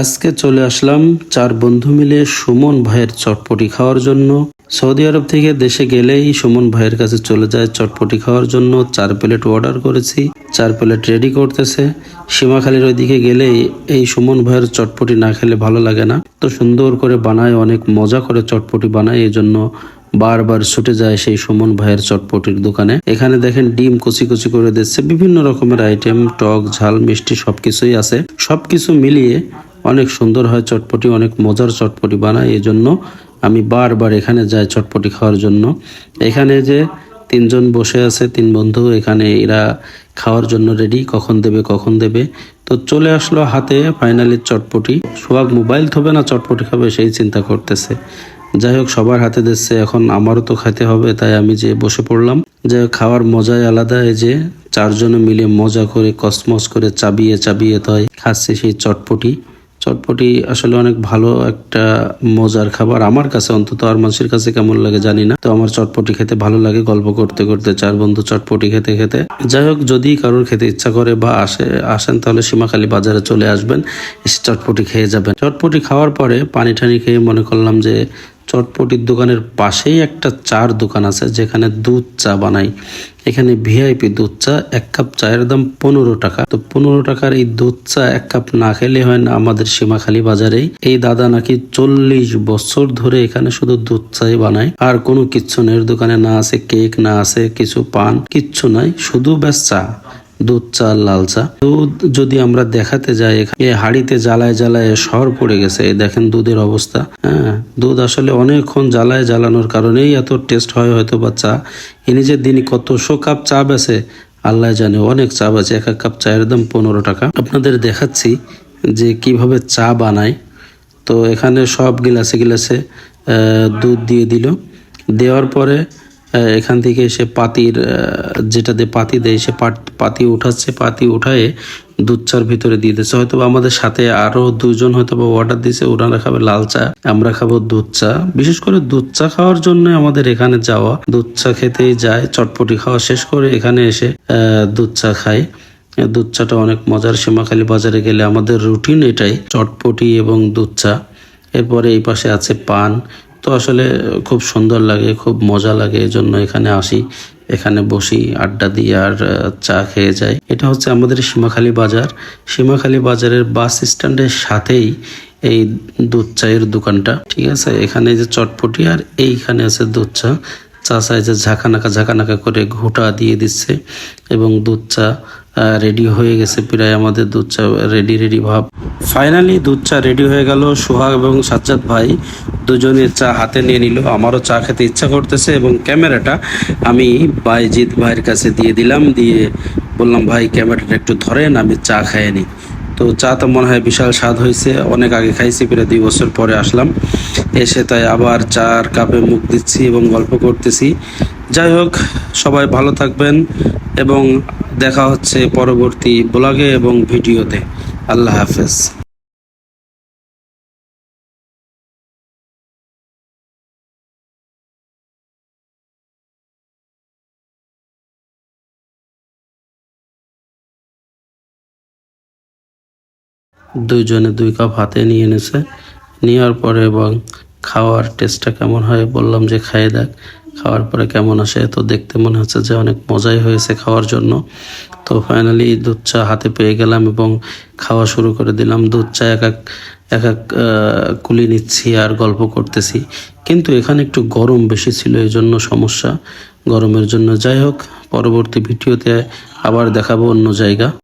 আজকে চলে আসলাম চার বন্ধু মিলে সুমন ভাইয়ের চটপটি খাওয়ার জন্য। সৌদি আরব থেকে দেশে গেলেই সুমন ভাইয়ের কাছে চলে যায় চটপটি খাওয়ার জন্য। চার প্লেট অর্ডার করেছি, চার প্লেট রেডি করতেছে। সীমাখালির ওইদিকে গেলেই এই সুমন ভাইয়ের চটপটি না খেলে ভালো লাগে না। তো সুন্দর করে বানায়, অনেক মজা করে চটপটি বানায়। এই জন্য বারবার ছুটে যায় সেই সুমন ভাইয়ের চটপটির দোকানে। এখানে দেখেন ডিম কুচি কুচি করে দিচ্ছে। বিভিন্ন রকমের আইটেম টক, ঝাল, মিষ্টি সবকিছুই আছে। সবকিছু মিলিয়ে অনেক সুন্দর হয় চটপটি, অনেক মজার চটপটি বানায়। এই জন্য আমি বারবার এখানে যাই চটপটি খাওয়ার জন্য। এখানে যে তিনজন বসে আছে, তিন বন্ধু, এখানে এরা খাওয়ার জন্য রেডি কখন দেবে কখন দেবে। তো চলে আসলো হাতে ফাইনালি চটপটি। সোহাগ মোবাইল থবে না, চটপটি খাবে, সেই চিন্তা করতেছে। যাই হোক, সবার হাতে দিচ্ছে, এখন আমারও তো খেতে হবে, তাই আমি যে বসে পড়লাম। যাই হোক, খাওয়ার মজাই আলাদা, এই যে চারজনে মিলে মজা করে, কসমস করে চাবিয়ে চাবিয়ে তাই খাচ্ছে সেই চটপটি। চটপটি আসলে অনেক ভালো একটা মজার খাবার। আমার কাছে অন্তত আর মানুষের কাছে কেমন লাগে জানি না। তো আমার চটপটি খেতে ভালো লাগে গল্প করতে করতে, চার বন্ধু চটপটি খেতে খেতে। যাই হোক, যদি কারোর খেতে ইচ্ছা করে বা আসে, আসেন, তাহলে সীমাখালী বাজারে চলে আসবেন, এসে চটপটি খেয়ে যাবেন। চটপটি খাওয়ার পরে পানি টানি খেয়ে মনে করলাম যে চটপটির দোকানের পাশেই একটা চার দোকান আছে, যেখানে দুধ চা বানাই। এখানে ভিআইপি দুধ চা, এক কাপ চায়ের দাম পনেরো টাকা। তো পনেরো টাকার এই দুধ চা এক কাপ না খেলে হয় না আমাদের সীমাখালী বাজারেই। এই দাদা নাকি চল্লিশ বছর ধরে এখানে শুধু দুধ চাই বানায়। আর কোনো কিচ্ছু নেই দোকানে না আছে কেক, না আছে কিছু পান, কিচ্ছু নাই, শুধু ব্যাস চা। দুধ চা লাল চা। দুধ যদি আমরা দেখাতে যাই এই হাড়িতে জ্বালায় জ্বালায় সর পড়ে গেছে। এই দেখেন দুধের অবস্থা। হ্যাঁ দুধ আসলে অনেকক্ষণ জ্বালায় জ্বালানোর কারণেই এত টেস্ট হয় হয়তো বা চা। ইনি যে দিনই কতশো কাপ চা বেছে? আল্লাহ জানে, অনেক চা বেছে। এক এক কাপ চায়ের দাম পনেরো টাকা। আপনাদের দেখাচ্ছি যে কীভাবে চা বানায়। তো এখানে সব গিলাসে গিলাসে দুধ দিয়ে দিল। দেওয়ার পরে এখান থেকে সে পাতির যেটা দিয়ে পাতি দেয়, সে পাত- উঠাচ্ছে, পাতি উঠায়ে দুধ ভিতরে দিয়ে দিচ্ছে। হয়তো আমাদের সাথে আরও দুজন হয়তো বা অর্ডার দিছে ওনারা খাবে লাল চা, আমরা খাব দুধ চা। বিশেষ করে দুধ চা খাওয়ার জন্য আমাদের এখানে যাওয়া, দুধ চা খেতেই যায়, চটপটি খাওয়া শেষ করে এখানে এসে দুধ চা খাই। দুধ চাটা অনেক মজার, সীমাখালী বাজারে গেলে আমাদের রুটিন এটাই, চটপটি এবং দুধ চা। এরপরে এই পাশে আছে পান তো আসলে খুব সুন্দর লাগে, খুব মজা লাগে এই জন্য এখানে আসি। এখানে বসি, আড্ডা দিয়ে আর চা খেয়ে যাই। এটা হচ্ছে আমাদের সীমাখালী বাজার। সীমাখালী বাজারের বাস স্ট্যান্ডের সাথেই এই দুধ চায়ের দোকানটা, ঠিক আছে? এখানে যে চটপটি আর এইখানে আছে দুধ চা। চা সাইজে ঝাঁকানাকা ঝাঁকানাকা করে ঘোটা দিয়ে দিচ্ছে এবং দুধ চা রেডি হয়ে গেছে প্রায় আমাদের দুধ চা রেডি রেডি ভাব। ফাইনালি দুধ চা রেডি হয়ে গেল। সোহাগ এবং সাজ্জাদ ভাই দুজনে চা হাতে নিয়ে নিল। আমারও চা খেতে ইচ্ছা করতেছে এবং ক্যামেরাটা আমি বাইজিৎ ভাইয়ের কাছে দিয়ে দিলাম। দিয়ে বললাম, ভাই, ক্যামেরাটা একটু ধরেন, আমি চা খাইয়ে নিই। তো চা তো মনে হয় বিশাল স্বাদ হয়েছে। অনেক আগে খাইছি, প্রায় দুই বছর পরে আসলাম। এসে তাই আবার চার কাপে মুখ দিচ্ছি এবং গল্প করতেছি। যাই হোক, সবাই ভালো থাকবেন এবং দেখা হচ্ছে পরবর্তী ব্লগে এবং ভিডিওতে। আল্লাহ হাফেজ। দুইজনে দুই কাপ হাতে নিয়ে এনেছে। নেওয়ার পরে এবং খাওয়ার টেস্টটা কেমন হয় বললাম যে খাইয়ে দেখ। খাওয়ার পরে কেমন আসে? তো দেখতে মনে হচ্ছে যে অনেক মজাই হয়েছে খাওয়ার জন্য। তো ফাইনালি দুধ চা হাতে পেয়ে গেলাম এবং খাওয়া শুরু করে দিলাম। দুধ চা এক এক এক এক কুলি নিচ্ছি আর গল্প করতেছি। কিন্তু এখানে একটু গরম বেশি ছিল এই জন্য সমস্যা। গরমের জন্য যাই হোক, পরবর্তী ভিডিওতে আবার দেখাবো অন্য জায়গা।